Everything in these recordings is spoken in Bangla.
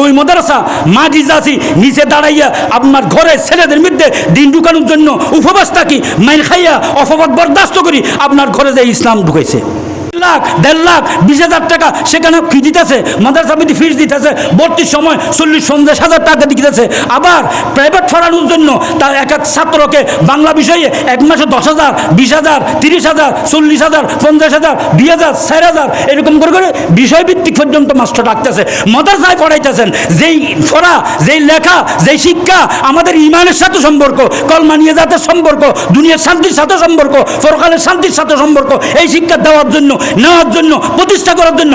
ওই মাদ্রাসা মাঝি যাচ্ছি নিচে দাঁড়াইয়া আপনার ঘরে ছেলেদের মধ্যে দিন ঢুকানোর জন্য উপবাস থাকি মাইন খাইয়া অপবাদ বরদাস্ত করি, আপনার ঘরে যে ইসলাম ঢুকেছে লাখ, দেড় লাখ, বিশ হাজার টাকা সেখানে ফি দিতেছে? মাদ্রাসা বিধি ফিস দিতেছে, ভর্তির সময় চল্লিশ, পঞ্চাশ হাজার টাকা দিতেছে। আবার প্রাইভেট পড়ানোর জন্য তার এক এক ছাত্রকে বাংলা বিষয়ে এক মাসে দশ হাজার, বিশ হাজার, তিরিশ হাজার, চল্লিশ হাজার, পঞ্চাশ হাজার দুই হাজার, চার হাজার, এরকম করে করে বিষয়ভিত্তিক পর্যন্ত মাস্টার রাখতেছে মাদ্রাসায় পড়াইতেছেন, যেই পড়া, যেই লেখা, যেই শিক্ষা, আমাদের ইমানের সাথে সম্পর্ক, কলমা নিয়ে যাতে সম্পর্ক, দুনিয়ার শান্তির সাথে সম্পর্ক, পরকালের শান্তির সাথে সম্পর্ক, এই শিক্ষা দেওয়ার জন্য নেওয়ার জন্য, প্রতিষ্ঠা করার জন্য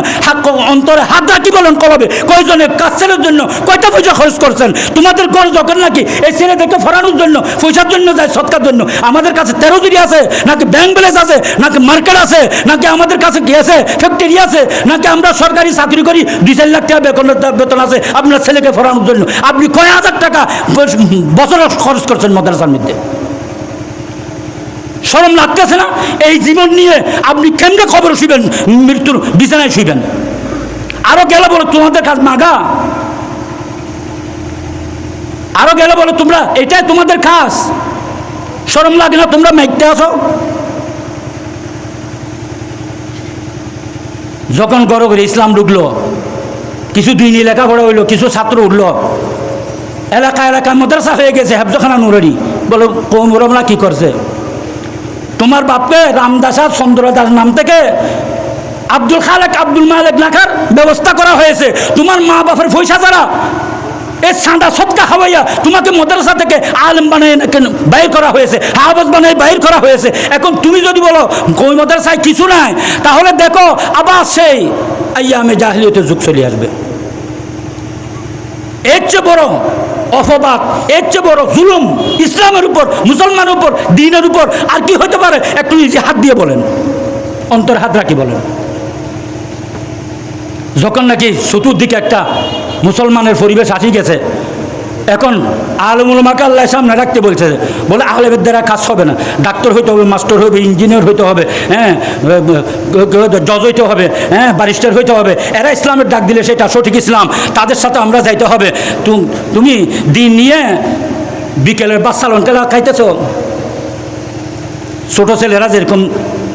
অন্তরে হাত রাখি বলেন কলবে কয়জনে কাজ ছেলের জন্য কয়টা পয়সা খরচ করছেন? তোমাদের ঘর যখন নাকি এই ছেলেদেরকে ফরানোর জন্য, পয়সার জন্য যায়, সৎকার জন্য, আমাদের কাছে তেরো জুড়ি আছে, নাকি ব্যাংক ব্যালেন্স আছে, নাকি মার্কেট আছে, নাকি আমাদের কাছে কি আছে, ফ্যাক্টরি আছে, নাকি আমরা সরকারি চাকরি করি, দুই চার লাখ টাকা বেতন বেতন আছে, আপনার ছেলেকে ফরানোর জন্য। আপনি কয় হাজার টাকা বছরে খরচ করছেন মাদ্রাসার মধ্যে? সরম লাগতেছে না? এই জীবন নিয়ে আপনি কেমনে খবর শুবেন মৃত্যুর বিছানায় শুবেন আরও গেলে বলো, তোমাদের কাজ মাগা? আরও গেলে বলো, তোমরা এটাই তোমাদের কাজ। সরম লাগে না, তোমরা মাইকতে আসো যখন গড় করে ইসলাম ঢুকলো, কিছু দুই দিন লেখাপড়া হইল, কিছু ছাত্র উঠল। এলাকা এলাকা মাদ্রাসা হয়ে গেছে, হেফজখানা নুরারি বলো কোন কি করছে? তোমার বাপকে রামদাসার চন্দ্রদাস নাম থেকে আব্দুল খালেক, আব্দুল মালেক লেখার ব্যবস্থা করা হয়েছে। তোমার মা বাপের পয়সা ছাড়া এ সাঁটা সৎকা খাওয়াইয়া তোমাকে মাদ্রাসা থেকে আলেম বানিয়ে বাইর করা হয়েছে হাফজ বানিয়ে বাইর করা হয়েছে। এখন তুমি যদি বলো, কই মাদ্রাসায় কিছু নাই? তাহলে দেখো, আবার সেই আইয়া আমি জাহলিয়তের যুগ চলে আসবে। এর চেয়ে বড় অপবাদ, এর চেয়ে বড় জুলুম ইসলামের উপর, মুসলমানের উপর, দিনের উপর, আর কি হতে পারে? একটু নিজে হাত দিয়ে বলেন। অন্তর হাত রাখি বলেন। যখন নাকি চতুর্দিকে একটা মুসলমানের পরিবেশ আসি গেছে এখন আলমুলমাকে আল্লাহ সামনে রাখতে বলছে, বলে আলেমের দ্বারা কাজ হবে না, ডাক্তার হইতে হবে, মাস্টার হবে, ইঞ্জিনিয়ার হইতে হবে হ্যাঁ জজ হইতে হবে হ্যাঁ ব্যারিস্টার হইতে হবে, এরা ইসলামের ডাক দিলে সেটা সঠিক ইসলাম, তাদের সাথে আমরা যাইতে হবে। তুম- তুমি দিন নিয়ে বিকেলের বাচ্চা লঙ্কা খাইতেছ? ছোটো ছেলেরা যেরকম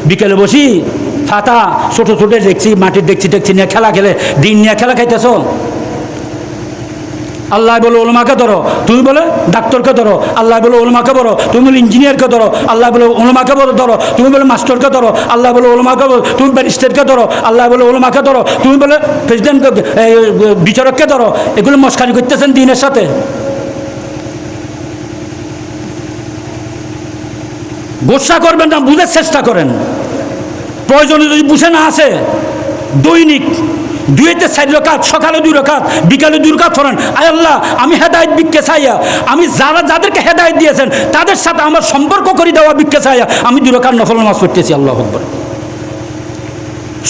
বিকেলে বসি, ফাতা, ছোটো ছোটো দেখছি, মাটির দেখছি দেখছি, নিয়ে খেলা খেলে, দিন নিয়ে খেলা খাইতেছ? আল্লাহ বলো ওলমাকে ধরো, তুমি বলে ডাক্তারকে ধরো, আল্লাহ বলো ওলমাকে বলো, তুমি বলে ইঞ্জিনিয়ারকে ধরো, আল্লাহ বলে ওলমাকে বলো ধরো, তুমি বলে মাস্টারকে ধরো, আল্লাহ বলে ওলমাকে বলো, তুমি ব্যারিস্টারকে ধরো, আল্লাহ বলে ওলমাকে ধরো, তুমি বলে প্রেসিডেন্টকে বিচারককে ধরো, এগুলো মস্কারি করতেছেন দিনের সাথে। গোসা করবেন না বুঝার চেষ্টা করেন। প্রয়োজনে যদি বুঝে না আসে, দৈনিক দুইতে চার রকাত, সকালে দুই রকাত, বিকালে দুই রকাত ফোরান আয় আল্লাহ, আমি হেদায়ত বিক্ষে চাইয়া, আমি যারা যাদেরকে হেদায়ত দিয়েছেন, তাদের সাথে আমার সম্পর্ক করে দেওয়া বিক্ষে চাইয়া, আমি দুই রকাত নফল নামাজ পড়তেছি, আল্লাহ আকবর।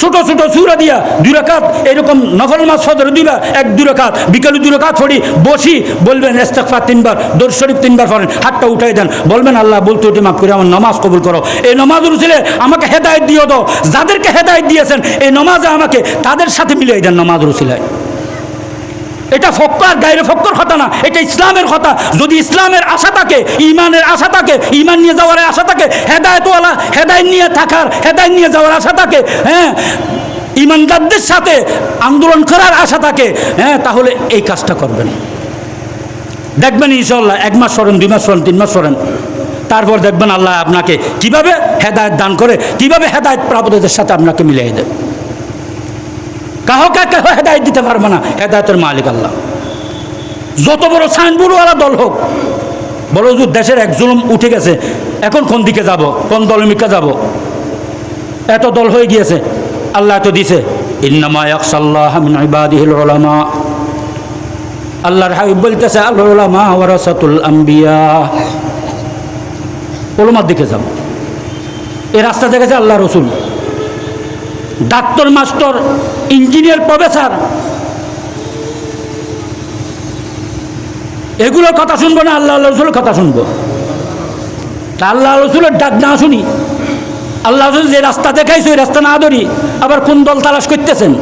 ছোট ছোট চূড়া দিয়া দুই রাকাত, এরকম নফল মাস সদর দুইবার এক, দুই রাকাত, বিকালে দুই রাকাত পড়ি, বসি বলবেন এস্তেকফা তিনবার, দোর শরীফ তিনবার পড়েন, হাতটা উঠাই দেন। বলবেন, আল্লাহ, বলতে উঠে মাফ করে, আমার নমাজ কবুল করো। এই নমাজ রুসিলে আমাকে হেদায়ত দিও তো, যাদেরকে হেদায়ত দিয়েছেন, এই নমাজে আমাকে তাদের সাথে মিলিয়ে দেন নমাজ রুছিলায় এটা ফক্কর গাইরে ফক্কর কথা না, এটা ইসলামের কথা। যদি ইসলামের আশা থাকে, ইমানের আশা থাকে, ইমান নিয়ে যাওয়ার আশা থাকে, হেদায়তওয়ালা, হেদায়ত নিয়ে থাকার, হেদায়ত নিয়ে যাওয়ার আশা থাকে হ্যাঁ ইমানদারদের সাথে আন্দোলন করার আশা থাকে হ্যাঁ তাহলে এই কাজটা করবেন। দেখবেন ইনশাল্লাহ এক মাস সরেন, দুই মাস সরেন, তিন মাস সরেন। তারপর দেখবেন আল্লাহ আপনাকে কীভাবে হেদায়ত দান করে, কীভাবে হেদায়ত প্রাপ্তদের সাথে আপনাকে মিলিয়ে দেয়। কাহকে কেহ হেদায়ত দিতে পারবে না? হেদায়তের মালিক আল্লাহ। যত বড় সাইনবোর্ডওয়ালা দল হোক বলো যে দেশের এক জুলুম উঠে গেছে, এখন কোন দিকে যাব? কোন দল দলমিকা যাব? এত দল হয়ে গিয়েছে, আল্লাহ তো দিছে, ইন্নামা ইয়াকসাল্লাহ মিন ইবাদিহিল উলামা। আল্লাহর হাবিব বলতেছে, আল উলামা ওয়ারাসাতুল আম্বিয়া। ওলমার দিকে যাব এই রাস্তা দেখেছে আল্লাহ রসুল। ডাক্তার, মাস্টার, ইঞ্জিনিয়ার, প্রফেসর, এগুলো কথা শুনব না, আল্লাহ রসুলের কথা শুনব। তা আল্লাহ রসুলের ডাক না শুনি, আল্লাহ রসুল যে রাস্তা দেখাইছে, ওই রাস্তা না ধরি, আবার কোন দল তালাশ করতেছেন?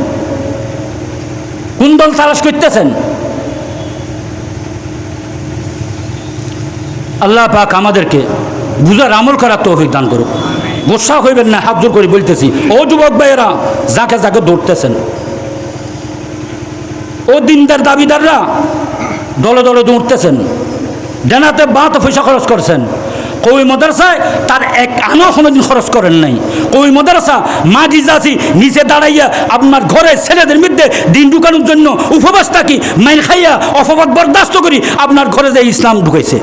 কোন দল তালাশ করতেছেন? আল্লাহ পাক আমাদেরকে বুঝার আমল করার তৌফিক দান করুক। গোসা হইবেন না, হাত জোর করে বলতেছি। ও যুবক ভাইয়েরা, যাকে যাকে দৌড়তেছেন ও দিনদার দাবিদাররা, দলে দলে দৌড়তেছেন ডেনাতে বাঁত পয়সা খরচ করছেন। কবি মাদ্রাসায় তার এক আনা কোনোদিন খরচ করেন নাই। কবি মাদ্রাসা মাঝি যাচ্ছি নিচে দাঁড়াইয়া আপনার ঘরে ছেলেদের মধ্যে দিন ঢুকানোর জন্য উপবাস থাকি, মাইল খাইয়া অপবাদ বরদাস্ত করি, আপনার ঘরে যে ইসলাম ঢুকেছে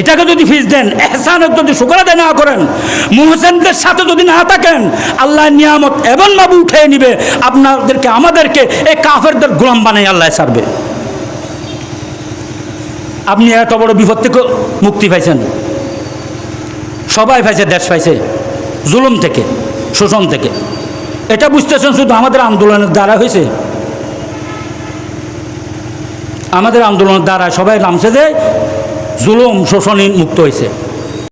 এটাকে যদি ফিস দেন, এহসানের যদি শুক্র আদায় না করেন, মুহসেনদের সাথে যদি না থাকেন, আল্লাহ নিয়ামত এমন ভাবে উঠে নিবে, আপনাদেরকে, আমাদেরকে এই কাফেরদের গোলাম বানাই আল্লাহ সারবে আপনি এত বড় বিপদ থেকে মুক্তি পাইছেন। সবাই পাইছে, দেশ পাইছে। জুলুম থেকে, শোষণ থেকে। এটা বুঝতেছেন শুধু আমাদের আন্দোলনের দ্বারা হয়েছে আমাদের আন্দোলনের দ্বারা সবাই নামছে যে জুলুম শোষণ মুক্ত হয়েছে